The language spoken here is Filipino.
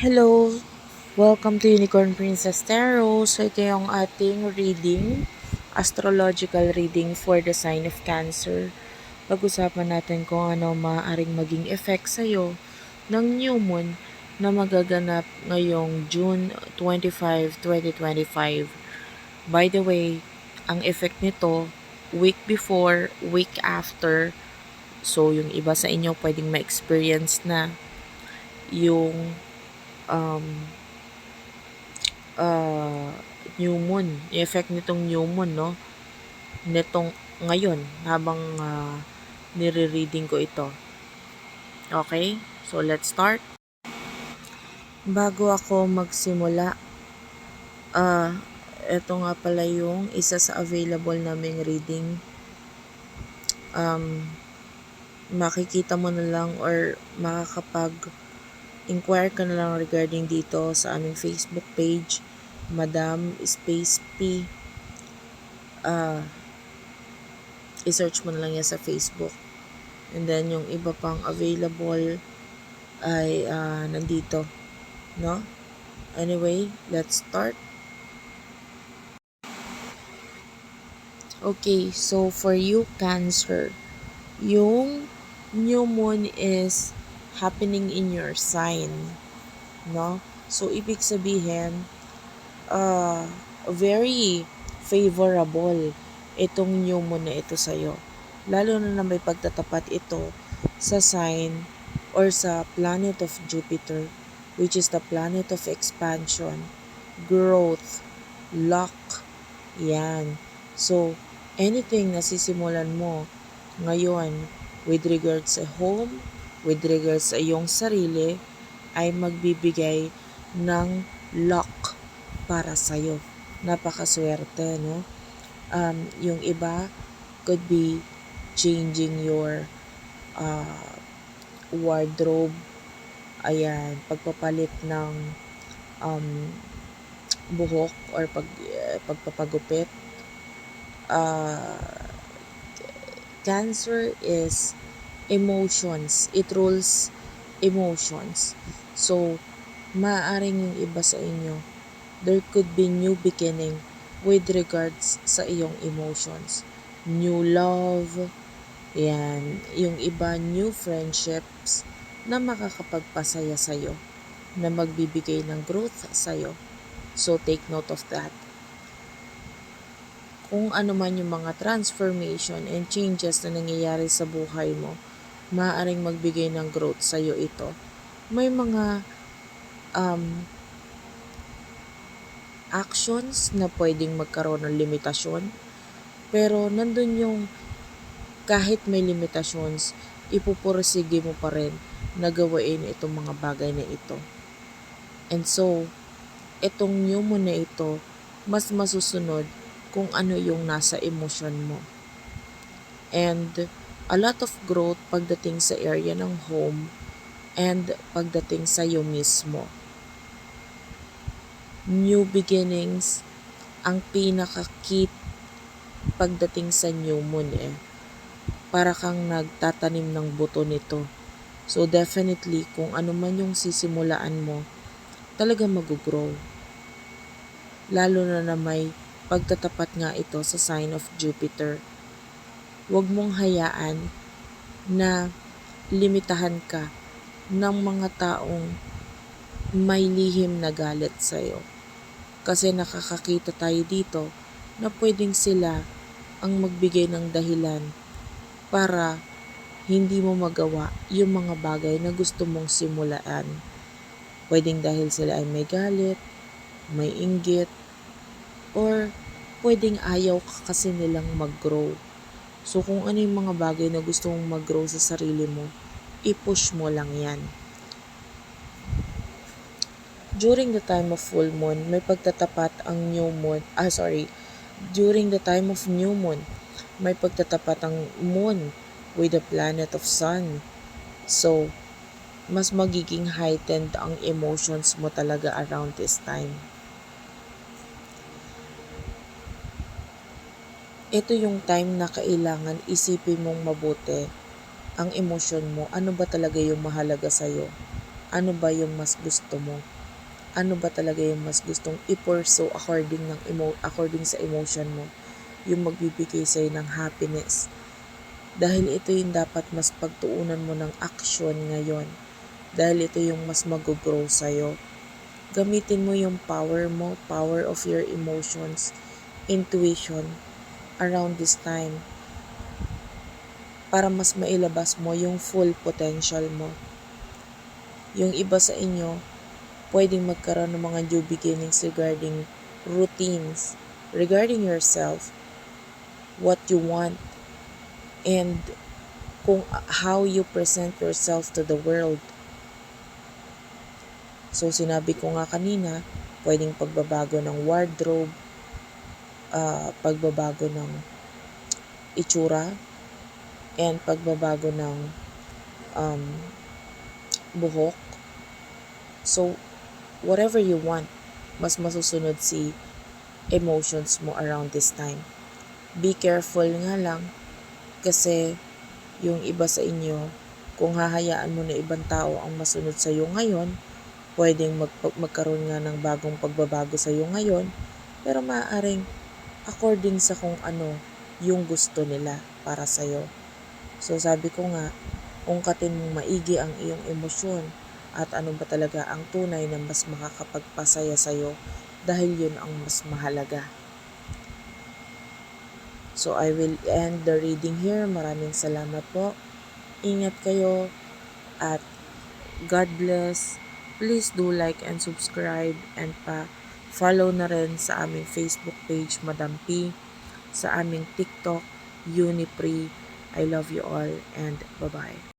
Hello! Welcome to Unicorn Princess Tarot. So, ito yung ating reading, astrological reading for the sign of Cancer. Pag-usapan natin kung ano maaaring maging effect sa'yo ng new moon na magaganap ngayong June 25, 2025. By the way, ang effect nito, week before, week after, so yung iba sa inyo pwedeng ma-experience na yung um, uh, new moon, yung effect nitong new moon, no? Nitong ngayon, habang uh, nire-reading ko ito. Okay? So, let's start. Bago ako magsimula, ah, uh, ito nga pala yung isa sa available naming reading. Um, makikita mo na lang or makakapag inquire ka na lang regarding dito sa aming Facebook page, Madam Space P. Uh, i-search mo na lang yan sa Facebook. And then, yung iba pang available ay uh, nandito. No? Anyway, let's start. Okay, so for you, Cancer, yung new moon is happening in your sign. No? So, ibig sabihin, uh, very favorable itong new moon na ito sa'yo. Lalo na na may pagtatapat ito sa sign or sa planet of Jupiter, which is the planet of expansion, growth, luck, yan. So, anything na sisimulan mo ngayon with regards sa home, with regards sa iyong sarili, ay magbibigay ng luck para sa'yo. Napakaswerte, no? Um, yung iba could be changing your uh, wardrobe. Ayan, pagpapalit ng um, buhok or pag, uh, pagpapagupit uh, cancer is emotions. It rules emotions. So, maaaring yung iba sa inyo, there could be new beginning with regards sa iyong emotions. New love, yan. Yung iba, new friendships na makakapagpasaya sa'yo, na magbibigay ng growth sa'yo. So, take note of that kung ano man yung mga transformation and changes na nangyayari sa buhay mo, maaaring magbigay ng growth sa iyo ito. May mga um, actions na pwedeng magkaroon ng limitasyon, pero nandun yung kahit may limitations, ipupursige mo pa rin na gawain itong mga bagay na ito. And so, itong new mo na ito, mas masusunod kung ano yung nasa emosyon mo. And a lot of growth pagdating sa area ng home and pagdating sa iyo mismo. New beginnings ang pinaka-key pagdating sa new moon eh. Para kang nagtatanim ng buto nito. So definitely kung ano man yung sisimulaan mo, talaga mag-grow. Lalo na na may pagtatapat nga ito sa sign of Jupiter. Huwag mong hayaan na limitahan ka ng mga taong may lihim na galit sa'yo. Kasi nakakakita tayo dito na pwedeng sila ang magbigay ng dahilan para hindi mo magawa yung mga bagay na gusto mong simulaan. Pwedeng dahil sila ay may galit, may inggit, or pwedeng ayaw ka kasi nilang mag-grow. So kung ano yung mga bagay na gusto mong mag-grow sa sarili mo, i-push mo lang yan. During the time of full moon, may pagtatapat ang new moon. Ah, sorry. During the time of new moon, may pagtatapat ang moon with the planet of sun. So, mas magiging heightened ang emotions mo talaga around this time. Ito yung time na kailangan isipin mong mabuti ang emosyon mo. Ano ba talaga yung mahalaga sa'yo? ano ba yung mas gusto mo? Ano ba talaga yung mas gustong i-pursue according, ng emo- according sa emotion mo? Yung magbibigay sa'yo ng happiness. Dahil ito yung dapat mas pagtuunan mo ng action ngayon. Dahil ito yung mas mag-grow sa'yo. Gamitin mo yung power mo, power of your emotions, intuition around this time para mas mailabas mo yung full potential mo. Yung iba sa inyo, pwedeng magkaroon ng mga new beginnings regarding routines, regarding yourself, what you want, and kung how you present yourself to the world. So, sinabi ko nga kanina, pwedeng pagbabago ng wardrobe, uh, pagbabago ng itsura, and pagbabago ng um, buhok. So, whatever you want, mas masusunod si emotions mo around this time. Be careful nga lang kasi yung iba sa inyo, kung hahayaan mo na ibang tao ang masunod sa iyo ngayon, pwedeng mag magkaroon nga ng bagong pagbabago sa iyo ngayon, pero maaaring according sa kung ano yung gusto nila para sa iyo. So sabi ko nga, ungkatin mong maigi ang iyong emosyon at ano ba talaga ang tunay na mas makakapagpasaya sa iyo dahil yun ang mas mahalaga. So I will end the reading here. Maraming salamat po. Ingat kayo at God bless. Please do like and subscribe and pa follow na rin sa aming Facebook page Madam P, sa aming TikTok Unipre. I love you all and bye-bye.